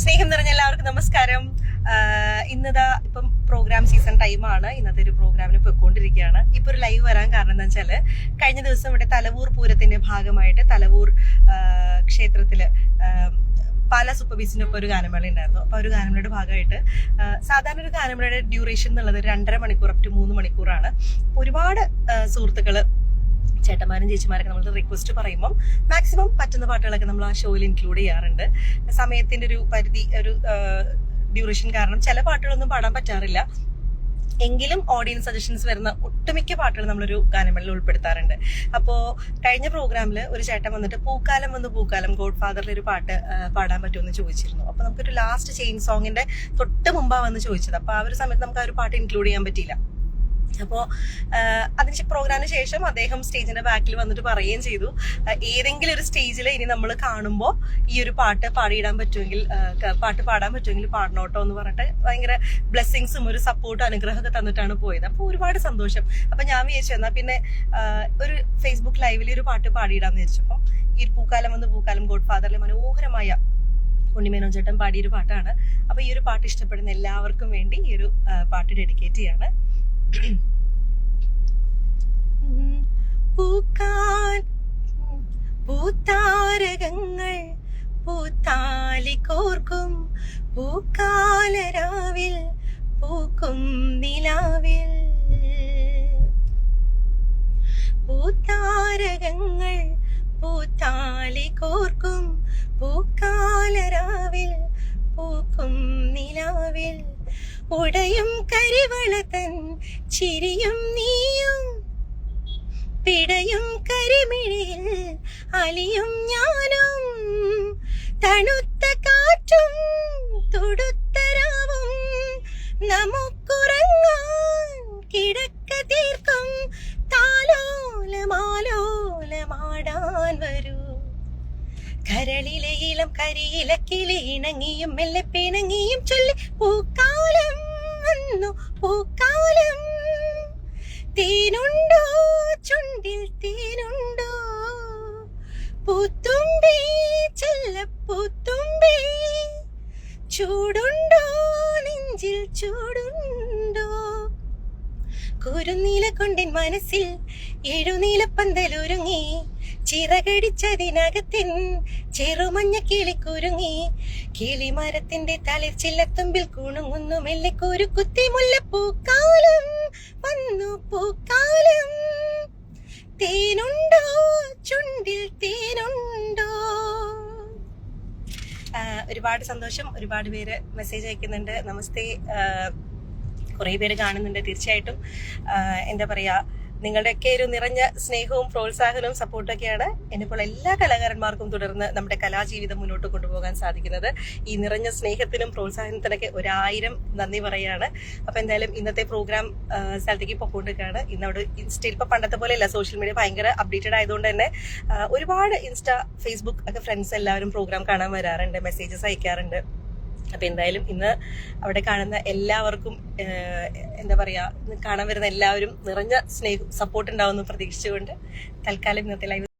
സ്നേഹം നിറഞ്ഞ എല്ലാവർക്കും നമസ്കാരം. ഇന്നതാ ഇപ്പം പ്രോഗ്രാം സീസൺ ടൈമാണ് ഇന്നത്തെ ഒരു പ്രോഗ്രാമിന് പോയിക്കൊണ്ടിരിക്കുകയാണ്. ഇപ്പൊ ഒരു ലൈവ് വരാൻ കാരണം എന്താ വെച്ചാൽ കഴിഞ്ഞ ദിവസം ഇവിടെ തലവൂർ പൂരത്തിന്റെ ഭാഗമായിട്ട് തലവൂർ ക്ഷേത്രത്തിൽ പല സൂപ്പർ ഒപ്പം ഒരു ഗാനമേള ഉണ്ടായിരുന്നു. അപ്പൊ ഒരു ഗാനമേളയുടെ ഭാഗമായിട്ട് സാധാരണ ഒരു ഗാനമേളയുടെ ഡ്യൂറേഷൻ എന്നുള്ളത് രണ്ടര മണിക്കൂർ അപ് ടു മൂന്ന് മണിക്കൂറാണ്. ഒരുപാട് സുഹൃത്തുക്കൾ ചേട്ടന്മാരും ചേച്ചിമാരൊക്കെ നമ്മൾ റിക്വസ്റ്റ് പറയുമ്പോൾ മാക്സിമം പറ്റുന്ന പാട്ടുകളൊക്കെ നമ്മൾ ആ ഷോയിൽ ഇൻക്ലൂഡ് ചെയ്യാറുണ്ട്. സമയത്തിന്റെ ഒരു പരിധി ഒരു ഡ്യൂറേഷൻ കാരണം ചില പാട്ടുകളൊന്നും പാടാൻ പറ്റാറില്ല. എങ്കിലും ഓഡിയൻസ് സജഷൻസ് വരുന്ന ഒട്ടുമിക്ക പാട്ടുകൾ നമ്മളൊരു ഗാനമേളയിൽ ഉൾപ്പെടുത്താറുണ്ട്. അപ്പോൾ കഴിഞ്ഞ പ്രോഗ്രാമിൽ ഒരു ചേട്ടൻ വന്നിട്ട് പൂക്കാലം വന്ന് പൂക്കാലം ഗോഡ് ഫാദറിലെ ഒരു പാട്ട് പാടാൻ പറ്റുമെന്ന് ചോദിച്ചിരുന്നു. അപ്പോൾ നമുക്കൊരു ലാസ്റ്റ് ചെയിൻ സോങ്ങിന്റെ തൊട്ട് മുമ്പാണ് വന്ന് ചോദിച്ചത്. അപ്പോൾ ആ ഒരു സമയത്ത് നമുക്ക് ആ ഒരു പാട്ട് ഇൻക്ലൂഡ് ചെയ്യാൻ പറ്റിയില്ല. അപ്പോൾ അതിന് പ്രോഗ്രാമിന് ശേഷം അദ്ദേഹം സ്റ്റേജിന്റെ ബാക്കിൽ വന്നിട്ട് പറയുകയും ചെയ്തു. ഏതെങ്കിലും ഒരു സ്റ്റേജിൽ ഇനി നമ്മൾ കാണുമ്പോൾ ഈ ഒരു പാട്ട് പാടിയിടാൻ പറ്റുമെങ്കിൽ പാട്ട് പാടാൻ പറ്റുമെങ്കിൽ പാടണോട്ടോ എന്ന് പറഞ്ഞിട്ട് ഭയങ്കര ബ്ലെസ്സിങ്സും ഒരു സപ്പോർട്ടും അനുഗ്രഹമൊക്കെ തന്നിട്ടാണ് പോയത്. അപ്പോൾ ഒരുപാട് സന്തോഷം. അപ്പം ഞാൻ വിചാരിച്ചു എന്നാൽ പിന്നെ ഒരു ഫേസ്ബുക്ക് ലൈവിൽ ഒരു പാട്ട് പാടിയിടാന്ന് വിചാരിച്ചപ്പോൾ ഈ പൂക്കാലം വന്ന് പൂക്കാലം ഗോഡ് ഫാദറിലെ മനോഹരമായ ഉണ്ണിമേനോൻ ചേട്ടൻ പാടിയൊരു പാട്ടാണ്. അപ്പോൾ ഈ ഒരു പാട്ട് ഇഷ്ടപ്പെടുന്ന എല്ലാവർക്കും വേണ്ടി ഈ ഒരു പാട്ട് ഡെഡിക്കേറ്റ് ചെയ്യാണ്. പൂക്കാൻ പൂത്താരകങ്ങൾ പൂത്താലി കോർക്കും പൂക്കാലരാവിൽ ഉടയും കരിവളതൻ ചിരിയും നീയും പിടയും കരിമിഴിയിൽ അലിയും ഞാനും തണുത്ത കാറ്റും തുടുത്തരാവും നമുക്കുറങ്ങാൻ കിടക്ക തീർക്കും താലോലമാലോലമാടാൻ വരൂ. കരളിലെ ഇളം കരിയില കിളി ഇണങ്ങിയും മെല്ലെ പിണങ്ങിയും ചൊല്ലി വന്നു പൂക്കാലം തേനുണ്ടോ? ചുണ്ടിൽ തേനുണ്ടോ? പൂത്തുമ്പി ചെല്ല പൂത്തുമ്പി ചൂടുണ്ടോ? നെഞ്ചിൽ ചൂടുണ്ടോ? കുരുനീല കൊണ്ടിൻ മനസ്സിൽ എഴുനീല പന്തലൊരുങ്ങി ചിറകടിച്ചതിനകത്തിൻ ചെറുമഞ്ഞ കിളി കുരുങ്ങി. കിളിമരത്തിന്റെ ചില്ലത്തുമ്പിൽ കുണുങ്ങുന്നു മെല്ലിക്കൊരു കുരു കുത്തി മുല്ലപ്പൂക്കാലം വന്നു പൂക്കാലം. തേനുണ്ടോ? ചുണ്ടിൽ തേനുണ്ടോ? ഒരുപാട് സന്തോഷം. ഒരുപാട് പേര് മെസ്സേജ് അയക്കുന്നുണ്ട്. നമസ്തേ. കുറേ പേര് കാണുന്നുണ്ട് തീർച്ചയായിട്ടും. എന്താ പറയാ? നിങ്ങളുടെയൊക്കെ ഒരു നിറഞ്ഞ സ്നേഹവും പ്രോത്സാഹനവും സപ്പോർട്ടൊക്കെയാണ് എന്നെപ്പോൾ എല്ലാ കലാകാരന്മാർക്കും തുടർന്ന് നമ്മുടെ കലാജീവിതം മുന്നോട്ട് കൊണ്ടുപോകാൻ സാധിക്കുന്നത്. ഈ നിറഞ്ഞ സ്നേഹത്തിനും പ്രോത്സാഹനത്തിനൊക്കെ ഒരായിരം നന്ദി പറയുകയാണ് അപ്പൊ എന്തായാലും ഇന്നത്തെ പ്രോഗ്രാം സ്ഥലത്തേക്ക് പൊക്കോണ്ടിരിക്കുകയാണ് ഇന്നവിടെ ഇൻസ്റ്റയിൽ ഇപ്പൊ പണ്ടത്തെ പോലെയല്ല സോഷ്യൽ മീഡിയ ഭയങ്കര അപ്ഡേറ്റഡ് ആയതുകൊണ്ട് തന്നെ ഒരുപാട് ഇൻസ്റ്റ ഫേസ്ബുക്ക് ഒക്കെ ഫ്രണ്ട്സ് എല്ലാവരും പ്രോഗ്രാം കാണാൻ വരാറുണ്ട് മെസ്സേജസ് അയക്കാറുണ്ട്. അപ്പൊ എന്തായാലും ഇന്ന് അവിടെ കാണുന്ന എല്ലാവർക്കും എന്താ പറയാ കാണാൻ വരുന്ന എല്ലാവരും നിറഞ്ഞ സ്നേഹം സപ്പോർട്ട് ഉണ്ടാവുമെന്ന് പ്രതീക്ഷിച്ചുകൊണ്ട് തൽക്കാലം ഇന്നത്തെ ലൈവ്